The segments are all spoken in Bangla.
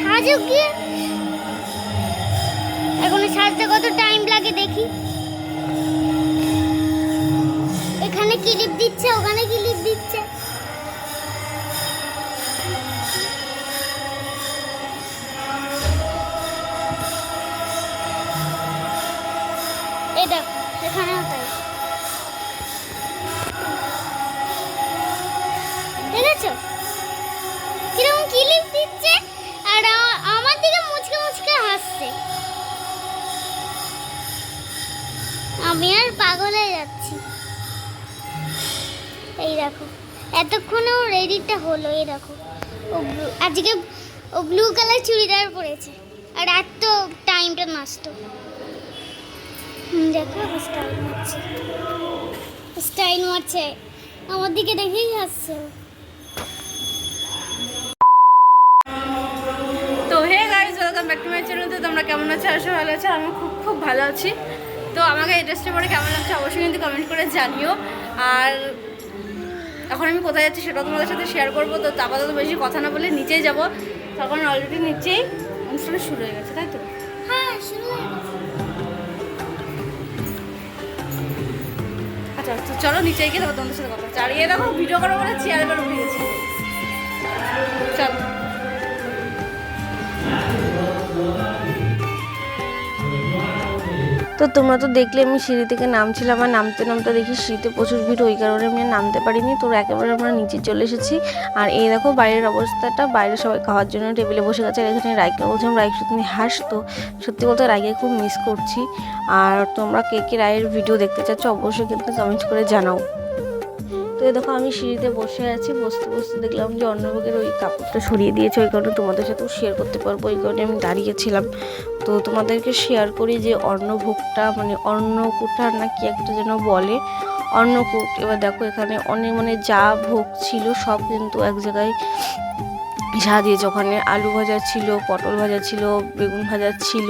সাজুক গিয়ে এখন সাজতে কত টাইম লাগে দেখি? এখানে ক্লিপ দিচ্ছে, ওখানে ক্লিপ দিচ্ছে? এই দেখো, এখানেও তাই। কীরকম আমি আর পাগল যাচ্ছি। এই দেখো এতক্ষণেও রেডিটা হলো, এই দেখো। ও আজকে ও ব্লু কালার চুড়িদার পরেছে। আর এত টাইমটা নষ্ট। দেখো স্টাইল মারছে। স্টাইল মারছে। আমার দিকে দেখেই হাসছে ব্যাক টু মাই চ্যানেল তো তোমরা কেমন আছো? আসো ভালো আছো আমি খুব খুব ভালো আছি। তো আমাকে এই ড্রেসটা পরে কেমন লাগছে অবশ্যই কিন্তু কমেন্ট করে জানিও। আর এখন আমি কোথায় যাচ্ছি সেটাও তোমাদের সাথে শেয়ার করব। তো আপাতত বেশি কথা না বলে নিচেই যাব। তখন অলরেডি নিচেই অনুষ্ঠান শুরু হয়ে গেছে তাই তো? হ্যাঁ শুরু হয়ে আচ্ছা তো চলো নিচেই গিয়ে তোমাদের সাথে কথা ইয়ে দেখো ভিডিও করার পরে চেয়ারে বার উঠে গেছি চলো। তো তোমরা তো দেখলে আমি সিঁড়ি থেকে নামছিলাম, আর নামতে নামতে দেখি সিঁড়িতে প্রচুর ভিড় ওই কারণে আমি নামতে পারিনি। তো একেবারে আমরা নিচে চলে এসেছি। আর এই দেখো বাইরের অবস্থাটা, বাইরে সবাই খাওয়ার জন্য টেবিলে বসে গেছে, আর এখানে রায়কে বলছিলাম রায়ক তুমি হাস। তো সত্যি বলতে রায়কে খুব মিস করছি। আর তোমরা কে কে রায়ের ভিডিও দেখতে চাচ্ছ, অবশ্যই কিন্তু কমেন্ট করে জানাও। তো দেখো, আমি সিঁড়িতে বসে আছি, বসতে বসতে দেখলাম যে অন্নভোগের ওই কাপড়টা সরিয়ে দিয়েছে, ওই কারণে তোমাদের সাথেও শেয়ার করতে পারব ওই কারণে আমি দাঁড়িয়েছিলাম। তো তোমাদেরকে শেয়ার করি যে অন্নভোগটা মানে অন্নকূটার না কি একটা যেন বলে অন্নকূট এবার দেখো, এখানে অনেক মানে যা ভোগ ছিল, সব কিন্তু এক জায়গায় ঝা দিয়েছে। ওখানে আলু ভাজা ছিল, পটল ভাজা ছিল, বেগুন ভাজা ছিল,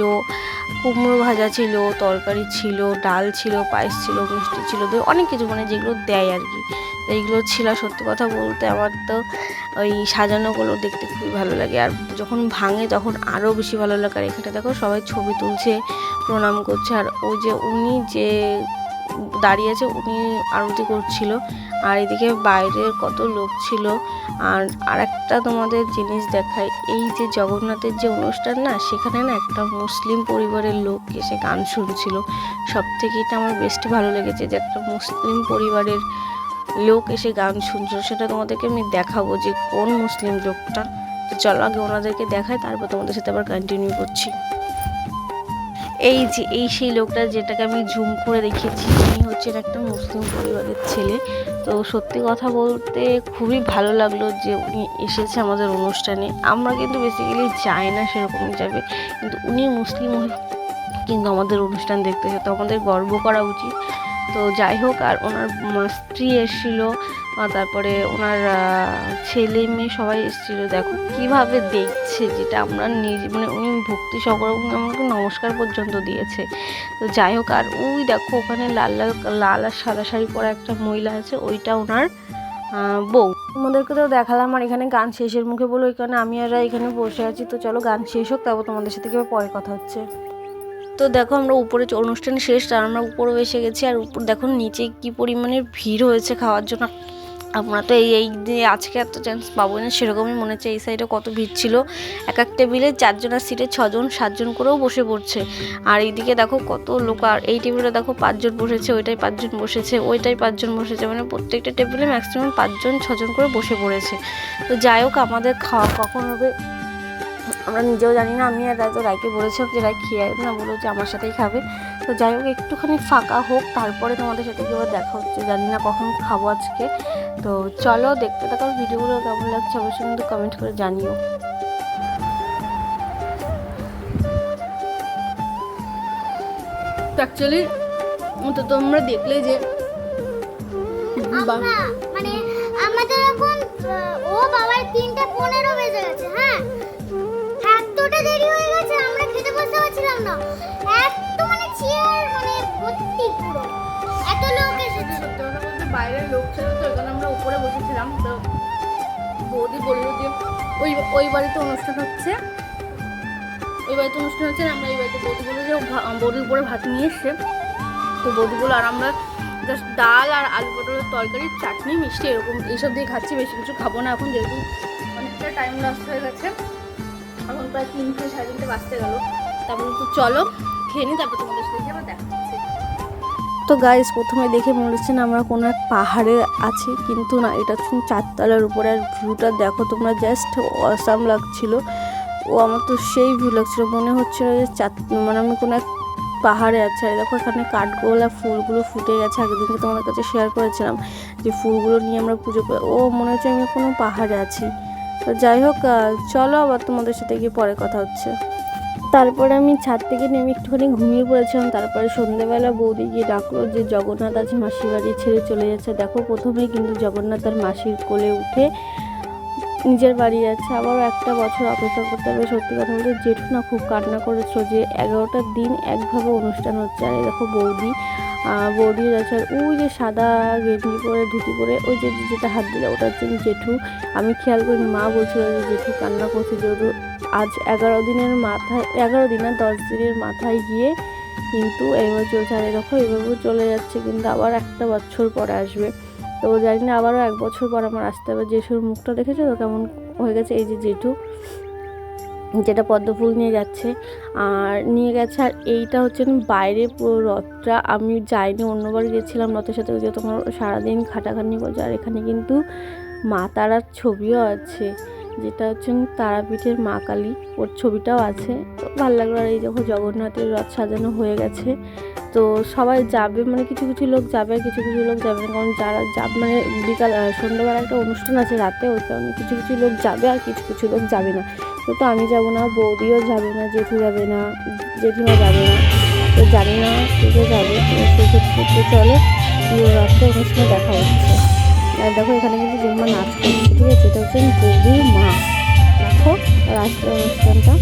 কুমড়ো ভাজা ছিল, তরকারি ছিল, ডাল ছিল, পায়েস ছিল, মিষ্টি ছিল অনেক কিছু মানে যেগুলো দেয় আর কি। তো এইগুলো ছিল। সত্যি কথা বলতে আমার তো ওই সাজানোগুলো দেখতে খুবই ভালো লাগে। আর যখন ভাঙে তখন আরও বেশি ভালো লাগে। আর এখানে দেখো সবাই ছবি তুলছে, প্রণাম করছে। আর ওই যে উনি যে দাঁড়িয়ে আছে, উনি আরতি করছিল। আর এদিকে বাইরের কত লোক ছিল। আর আরেকটা তোমাদের জিনিস দেখায় এই যে জগন্নাথের যে অনুষ্ঠান না, সেখানে না একটা মুসলিম পরিবারের লোক এসে গান শুনছিল। সব থেকে এটা আমার বেশি ভালো লেগেছে যে একটা মুসলিম পরিবারের লোক এসে গান শুনছিল। সেটা তোমাদেরকে আমি দেখাবো যে কোন মুসলিম লোকটা। তো চলো আগে ওনাদেরকে দেখায় তারপর তোমাদের সাথে আবার কন্টিনিউ করছি। এই যে, এই সেই লোকটা যেটাকে আমি জুম করে দেখেছি উনি হচ্ছেন একটা মুসলিম পরিবারের ছেলে। তো সত্যি কথা বলতে খুবই ভালো লাগল যে উনি এসেছে আমাদের অনুষ্ঠানে। আমরা কিন্তু বেসিক্যালি যাই না সেরকম যাবে। কিন্তু উনি মুসলিম কিন্তু আমাদের অনুষ্ঠান দেখতে এসে তো আমাদের গর্ব করা উচিত। তো যাই হোক, আর ওনার স্ত্রী এসেছিল তারপরে ওনার ছেলে মেয়ে সবাই এসেছিল, দেখো কীভাবে দেখছে যেটা আমরা নিজে মানে উনি ভক্তি সকল আমাকে নমস্কার পর্যন্ত দিয়েছে। তো যাই হোক, আর ওই দেখো ওখানে লাল লাল লাল আর সাদা শাড়ি পরা একটা মহিলা আছে, ওইটা ওনার বউ। তোমাদেরকে তো দেখালাম, আর এখানে গান শেষের মুখে বলো কারণে আমি আর এখানে বসে আছি। তো চলো গান শেষ হোক, তারপর তোমাদের সাথে কীভাবে পরে কথা হচ্ছে। তো দেখো আমরা উপরে অনুষ্ঠান শেষ, আর আমরা উপরে এসে গেছি, আর উপর দেখো নিচে কি পরিমাণের ভিড় হয়েছে খাওয়ার জন্য। আমরা তো এই এই দিনে আজকে এত চান্স পাবো না, সেরকমই মনে হচ্ছে এই সাইডে কত ভিড় ছিল। এক এক টেবিলে চারজনের সিটে ছজন, সাতজন করেও বসে পড়ছে। আর এইদিকে দেখো কত লোক, আর এই টেবিলে দেখো পাঁচজন বসেছে, ওইটাই পাঁচজন বসেছে, ওইটাই পাঁচজন বসেছে মানে প্রত্যেকটা টেবিলে ম্যাক্সিমাম পাঁচজন, ছজন করে বসে পড়েছে। তো যাই হোক, আমাদের খাওয়া কখন হবে? আমরা নিজেও জানি না, আমি আর তো রায়কে বলেছিলাম যে রায় খেয়ে না বলো যে আমার সাথেই খাবে। তো যাই হোক, একটুখানি ফাঁকা হোক, তারপরে তোমাদের সাথে কি আবার দেখা হচ্ছে, জানি না কখন খাব আজকে। তো চলো, দেখতে থাকার ভিডিওগুলো কেমন লাগছে, অবশ্যই কিন্তু কমেন্ট করে জানিও। অ্যাকচুয়ালি তো তোমরা দেখলে যে, বা- এত লোক এসেছে। তো এখানে আমরা উপরে বসেছিলাম। তো বৌদি বলল যে, ওই ওই বাড়িতে অনুষ্ঠান হচ্ছে। ওই বাড়িতে অনুষ্ঠান হচ্ছে আমরা এই বাড়িতে বৌদিগুলো যে ভা- বৌদির উপরে ভাত নিয়ে এসছে তো বৌদিগুলো আর আমরা জাস্ট ডাল আর আলু পটলের তরকারি, চাটনি, মিষ্টি এরকম এইসব দিয়ে খাচ্ছি, বেশি কিছু খাব না এখন যেহেতু অনেকটা টাইম লস হয়ে গেছে। এখন প্রায় তিনটে, সাড়ে তিনটে বাজতে গেল। তারপর তো চলো, খেয়ে নিই তারপর তোমাদের সাথে আবার দেখা তো গাইস প্রথমে দেখে মনে হচ্ছে না আমরা কোনো এক পাহাড়ে আছি, কিন্তু না, এটা হচ্ছে চারতলার উপরে আর ভিউটা দেখো তোমরা জাস্ট অসাম লাগছিল। ও আমার তো সেই ভিউ লাগছিল, মনে হচ্ছিল যে চার মানে আমি কোনো এক পাহাড়ে আছে। আর দেখো এখানে কাঠগোলা ফুলগুলো ফুটে গেছে, আগের দিনকে তোমাদের কাছে শেয়ার করেছিলাম, যে ফুলগুলো নিয়ে আমরা পুজো করি, ও মনে হচ্ছে আমি কোনো পাহাড়ে আছি। তো যাই হোক চলো আবার তোমাদের সাথে গিয়ে পরে কথা হচ্ছে। তারপরে আমি ছাদ থেকে নেমে একটুখানি ঘুমিয়ে পড়েছিলাম। তারপরে সন্ধেবেলা বৌদি গিয়ে ডাকলো যে, জগন্নাথ আজ মাসির বাড়ি ছেড়ে চলে যাচ্ছে। দেখো, প্রথমেই কিন্তু জগন্নাথ তার মাসির কোলে উঠে নিজের বাড়ি যাচ্ছে, আবারও একটা বছর অপেক্ষা করতে হবে। সত্যি কথা বলতে জেঠু না খুব কান্না করেছিল যে এগারোটার দিন একভাবে অনুষ্ঠান হচ্ছে। আর দেখো বৌদি আছে আর ওই যে সাদা গেঞ্জি পরে, ধুতি পরে, ওই যে যেটা হাত দিলে ওটা হচ্ছে জেঠু। আমি খেয়াল করিনি, মা বলছিল যে জেঠু কান্না করছে যেহেতু আজ এগারো দিনের মাথায়, এগারো দিন না, দশ দিনের মাথায় গিয়ে কিন্তু এইভাবে চলছে। আর এরকম এইভাবে চলে যাচ্ছে, কিন্তু আবার একটা বছর পরে আসবে। তো জানি না আবারও এক বছর পর আমার আসতে হবে। জেঠুর মুখটা দেখেছ তো কেমন হয়ে গেছে? এই যে জেঠু, যেটা পদ্ম ফুল নিয়ে যাচ্ছে। আর নিয়ে গেছে, আর এইটা হচ্ছে বাইরে রথটা। আমি যাইনি, অন্যবার গেছিলাম রথের সাথে যে তোমার সারাদিন খাটাখাটনি করছে। আর এখানে কিন্তু মা তারার ছবিও আছে, যেটা হচ্ছে তারাপীঠের মা কালী। ওর ছবিটাও আছে। ভালো লাগল। আর এই যখন জগন্নাথের রথ সাজানো হয়ে গেছে। তো সবাই যাবে মানে কিছু কিছু লোক যাবে, কিছু কিছু লোক যাবে না। কারণ যারা যাবে মানে বিকাল সন্ধ্যাবেলা একটা অনুষ্ঠান আছে রাতে, ওই কারণে কিছু কিছু লোক যাবে আর কিছু কিছু লোক যাবে না। তো আমি যাব না, বৌদিও যাবে না, জেঠু যাবে না, জেঠিমা যাবে না, তো জানি না কে যাবে। সেক্ষেত্রে তো চলো রাতটা অনুষ্ঠানে দেখা হচ্ছে। আর দেখো এখানে কিন্তু জেম্মা নাচ করছে, ঠিক আছে? এটা হচ্ছে বৌদির মা। দেখো রাস্তার অনুষ্ঠানটা।